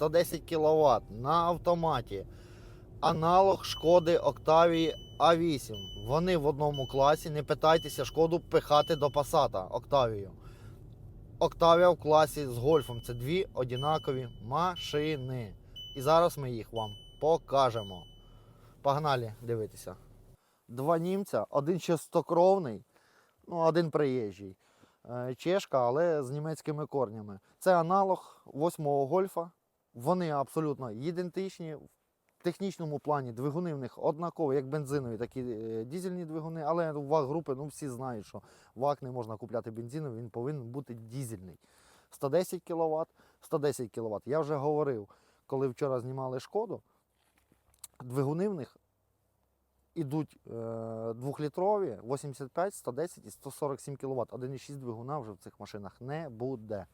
110 кВт на автоматі. Аналог шкоди Octavia A8. Вони в одному класі. Не питайтеся шкоду пихати до Passat Octavia. Octavia в класі з гольфом. Це дві однакові машини. І зараз ми їх вам покажемо. Погнали дивитися. Два німця, один чистокровний, ну, один приїжджий. Е, Чешка, але з німецькими корнями. Це аналог восьмого гольфа. Вони абсолютно ідентичні. В технічному плані двигуни в них однакові, як бензинові, так і е, дізельні двигуни. Але ваг групи, ну всі знають, що вак не можна купляти бензиновий, він повинен бути дізельний. 110 кВт, 110 кВт. Я вже говорив, коли вчора знімали шкоду, двигуни в них ідуть е, двохлітрові, 85, 110 і 147 кВт. 1,6 двигуна вже в цих машинах не буде.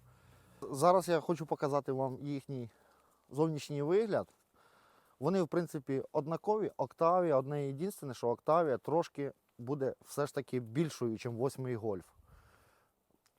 Зараз я хочу показати вам їхній зовнішній вигляд. Вони, в принципі, однакові. Октавія, одне єдине, що Октавія трошки буде все ж таки більшою, ніж 8 гольф.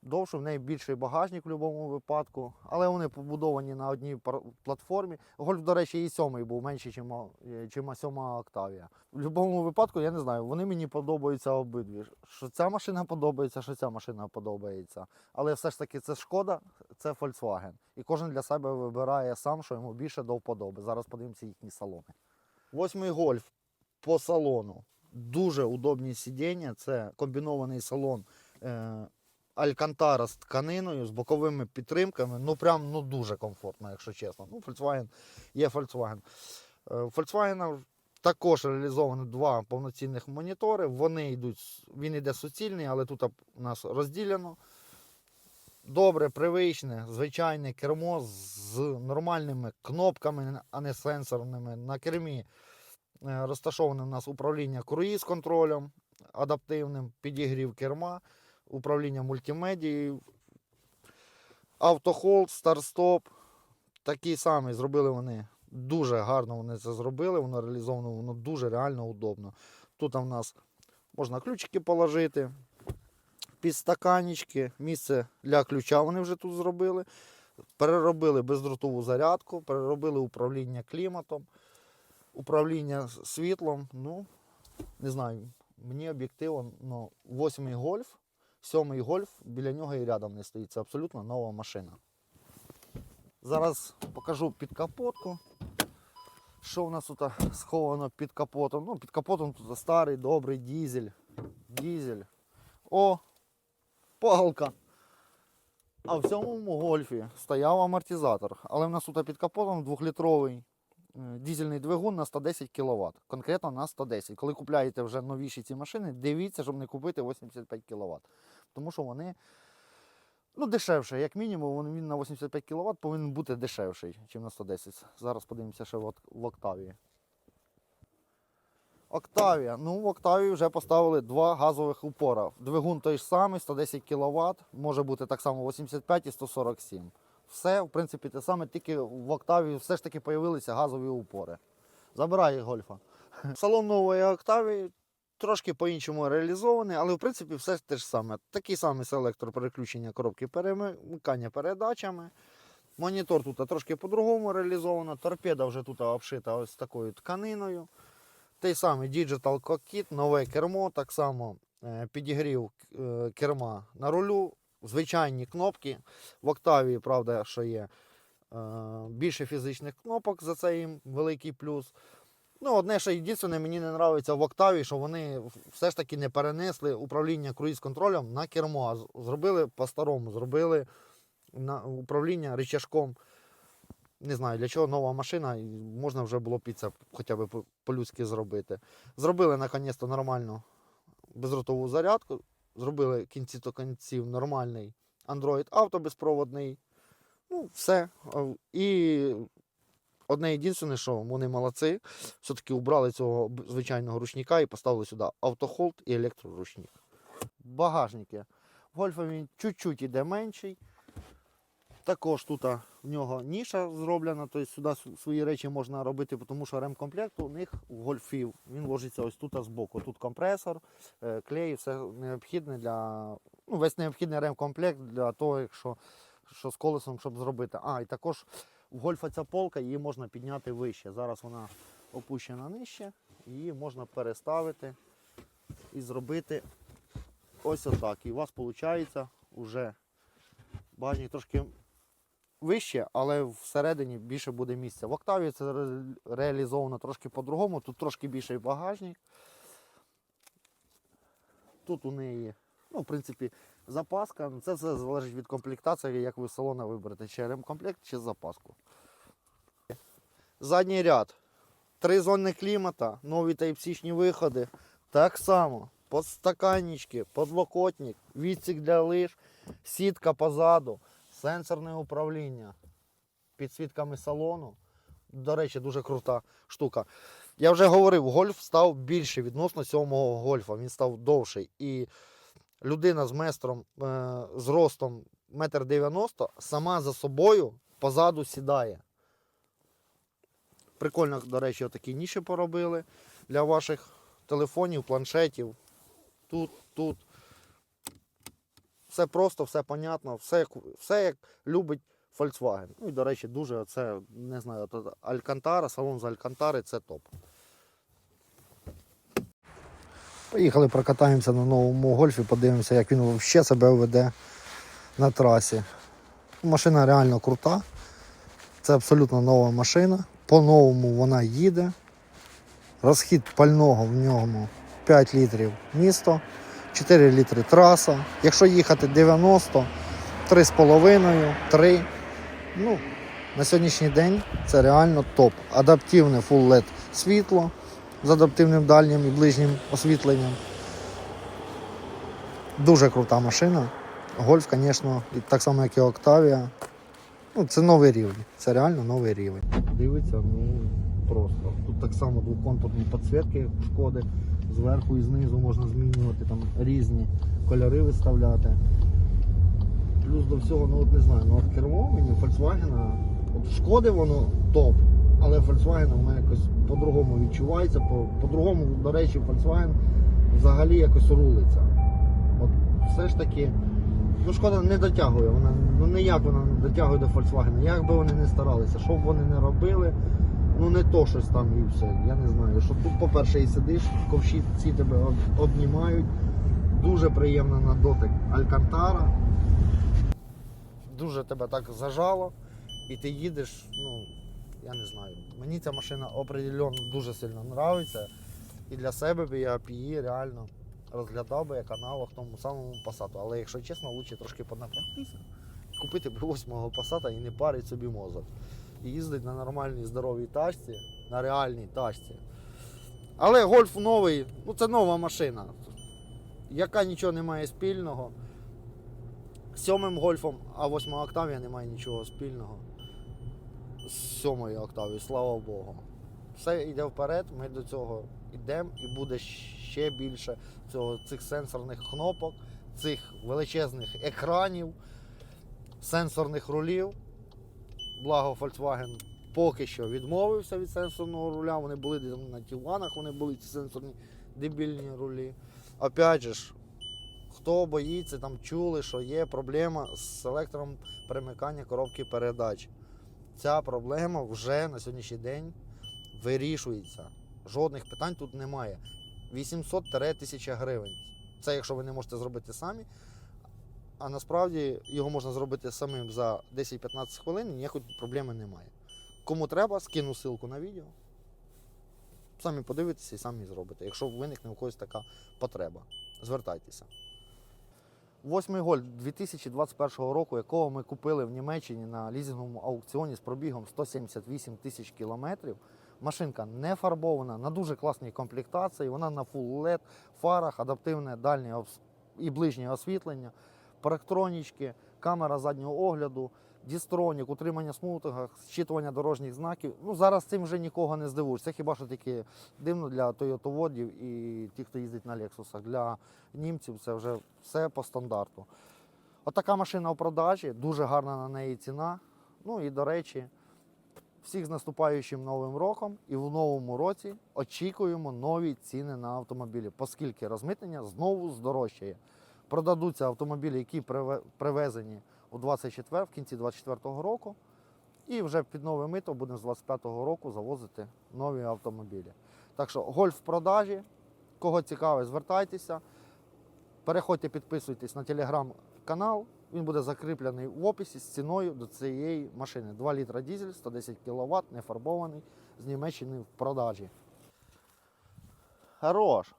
Довше в неї більший багажник в будь-якому випадку, але вони побудовані на одній платформі. Гольф, до речі, і сьомий був менший, ніж сьома Октавія. В будь-якому випадку, я не знаю, вони мені подобаються обидві. Що ця машина подобається, що ця машина подобається. Але все ж таки це шкода, це Volkswagen. І кожен для себе вибирає сам, що йому більше до вподоби. Зараз подивимося їхні салони. Восьмий гольф по салону. Дуже удобні сидіння. Це комбінований салон. Алькантара з тканиною, з боковими підтримками. Ну прям ну дуже комфортно, якщо чесно. Ну, Volkswagen є Volkswagen. Е, Volkswagen також реалізовані два повноцінних монітори. Вони йдуть, він йде суцільний, але тут у нас розділено. Добре, привичне, звичайне кермо з нормальними кнопками, а не сенсорними. На кермі е, розташоване у нас управління круїз контролем адаптивним, підігрів керма управління мультимедією, автохолд, старт-стоп. Такий самий зробили вони дуже гарно вони це зробили, воно реалізовано, воно дуже реально удобно. Тут у нас можна ключики положити, підстаканнички, місце для ключа вони вже тут зробили. Переробили бездротову зарядку, переробили управління кліматом, управління світлом. Ну, не знаю, мені об'єктивно ну, восьмий гольф Сьомий гольф біля нього і рядом не стоїть. Це абсолютно нова машина. Зараз покажу під капотку. Що в нас тут сховано під капотом? Ну, під капотом тут старий, добрий дізель. Дізель. О! Палка! А в сьомому гольфі стояв амортизатор. Але в нас тут під капотом двохлітровий е, дізельний двигун на 110 кВт. Конкретно на 110. Коли купляєте вже новіші ці машини, дивіться, щоб не купити 85 кВт. Тому що вони ну, дешевше, як мінімум, він- на 85 кВт повинен бути дешевший, ніж на 110. Зараз подивимося ще в, в Октавії. Октавія. Ну, в Октавії вже поставили два газових упора. Двигун той ж самий, 110 кВт, може бути так само 85 і 147. Все, в принципі, те саме, тільки в Октавії все ж таки з'явилися газові упори. Забирай гольфа. Салон нової Октавії трошки по-іншому реалізований, але в принципі все те ж саме. Такий самий селектор переключення коробки перемикання передачами. Монітор тут трошки по-другому реалізовано. Торпеда вже тут обшита ось такою тканиною. Той самий Digital Cockpit, нове кермо, так само е, підігрів е, керма на рулю, звичайні кнопки. В Октавії, правда, що є е, більше фізичних кнопок, за це їм великий плюс. Ну, одне, що єдине, мені не подобається в Октаві, що вони все ж таки не перенесли управління круїз-контролем на кермо, а зробили по-старому, зробили на управління рычажком. Не знаю, для чого нова машина, можна вже було і це хоча б по- по-людськи зробити. Зробили наконець-то нормальну безротову зарядку, зробили кінці до кінців нормальний Android Auto безпроводний. Ну, все. І одне єдине, що вони молодці, все-таки убрали цього звичайного ручника і поставили сюди автохолд і електроручник. Багажники. В Гольфа він чуть-чуть іде менший. Також тут в нього ніша зроблена, тобто сюди свої речі можна робити, тому що ремкомплект у них в гольфів він ложиться ось тут збоку. Тут компресор, е, клей, все необхідне для. Ну, весь необхідний ремкомплект для того, якщо що з колесом, щоб зробити. А, і також В гольфа ця полка, її можна підняти вище. Зараз вона опущена нижче, її можна переставити і зробити ось отак. І у вас виходить вже багажник трошки вище, але всередині більше буде місця. В Октаві це реалізовано трошки по-другому. Тут трошки більший багажник. Тут у неї, ну, в принципі, запаска. Це все залежить від комплектації, як ви салона виберете, чи ремкомплект, чи запаску. Задній ряд. Три зони клімата, нові тайпсічні виходи. Так само. Подстаканнички, подлокотник, відсік для лиж, сітка позаду, сенсорне управління підсвітками салону. До речі, дуже крута штука. Я вже говорив, гольф став більше відносно сьомого гольфа. Він став довший. І людина з местром, е, з ростом 1,90 м сама за собою позаду сідає. Прикольно, до речі, отакі ніші поробили для ваших телефонів, планшетів. Тут, тут. Все просто, все понятно, все, все як любить Volkswagen. Ну і, до речі, дуже це, не знаю, Алькантара, салон з Алькантари це топ. Поїхали прокатаємося на новому гольфі, подивимося, як він взагалі себе веде на трасі. Машина реально крута. Це абсолютно нова машина. По-новому вона їде. Розхід пального в ньому 5 літрів місто, 4 літри траса. Якщо їхати 90, 3,5, 3. Ну, на сьогоднішній день це реально топ. Адаптивне Full LED світло з адаптивним дальнім і ближнім освітленням. Дуже крута машина. Гольф, звісно, так само, як і Октавія. Ну, це новий рівень. Це реально новий рівень. Дивиться, ну просто. Тут так само двоконтурні підсвітки шкоди. Зверху і знизу можна змінювати там різні кольори виставляти. Плюс до всього, ну от не знаю, ну от кермо мені Volkswagen, от шкоди воно топ, але Volkswagen воно якось по-другому відчувається, по- по-другому, до речі, Volkswagen взагалі якось рулиться. От все ж таки, ну шкода не дотягує, вона ну ніяк вона не дотягує до Volkswagen. Як би вони не старалися, що б вони не робили, ну не то щось там і все. Я не знаю. Що тут, по-перше, і сидиш, ковші ці тебе обнімають. Дуже приємно на дотик Алькантара. Дуже тебе так зажало, і ти їдеш, ну, я не знаю. Мені ця машина определенно дуже сильно подобається. І для себе би я б її реально розглядав би як аналог тому самому Passat. Але якщо чесно, краще трошки понапрягтися, купити б восьмого Passat і не парить собі мозок. І їздить на нормальній здоровій тачці, на реальній тачці. Але гольф новий, ну це нова машина, яка нічого не має спільного. З сьомим гольфом, а восьма Октавія не має нічого спільного. З сьомою Октавією, слава Богу. Все йде вперед, ми до цього йдемо і буде ще більше цього, цих сенсорних кнопок, цих величезних екранів, сенсорних рулів. Благо Volkswagen поки що відмовився від сенсорного руля. Вони були на Тіванах, вони були ці сенсорні дебільні рулі. Опять же ж, хто боїться, там чули, що є проблема з селектором перемикання коробки передач. Ця проблема вже на сьогоднішній день вирішується. Жодних питань тут немає. 800-1000 гривень. Це якщо ви не можете зробити самі. А насправді його можна зробити самим за 10-15 хвилин, ніякої проблеми немає. Кому треба, скину ссылку на відео. Самі подивитеся і самі зробите, якщо виникне у когось така потреба. Звертайтеся. Восьмий гольф 2021 року, якого ми купили в Німеччині на лізинговому аукціоні з пробігом 178 тисяч кілометрів. Машинка не фарбована, на дуже класній комплектації. Вона на Full LED, фарах, адаптивне дальнє і ближнє освітлення, парктронічки, камера заднього огляду, дістронік, утримання смутога, зчитування дорожніх знаків. Ну зараз цим вже нікого не здивуєш. Це хіба що таке дивно для тойотоводів і тих, хто їздить на Лексусах. Для німців це вже все по стандарту. Отака машина у продажі, дуже гарна на неї ціна. Ну і до речі, всіх з наступаючим новим роком і в новому році очікуємо нові ціни на автомобілі, оскільки розмитнення знову здорожчає. Продадуться автомобілі, які привезені у 24, в кінці 24 року. І вже під нове мито будемо з 25-го року завозити нові автомобілі. Так що гольф в продажі. Кого цікавить, звертайтеся. Переходьте, підписуйтесь на телеграм-канал. Він буде закріплений в описі з ціною до цієї машини. 2 літра дізель, 110 кВт, не фарбований, з Німеччини в продажі. Хорош.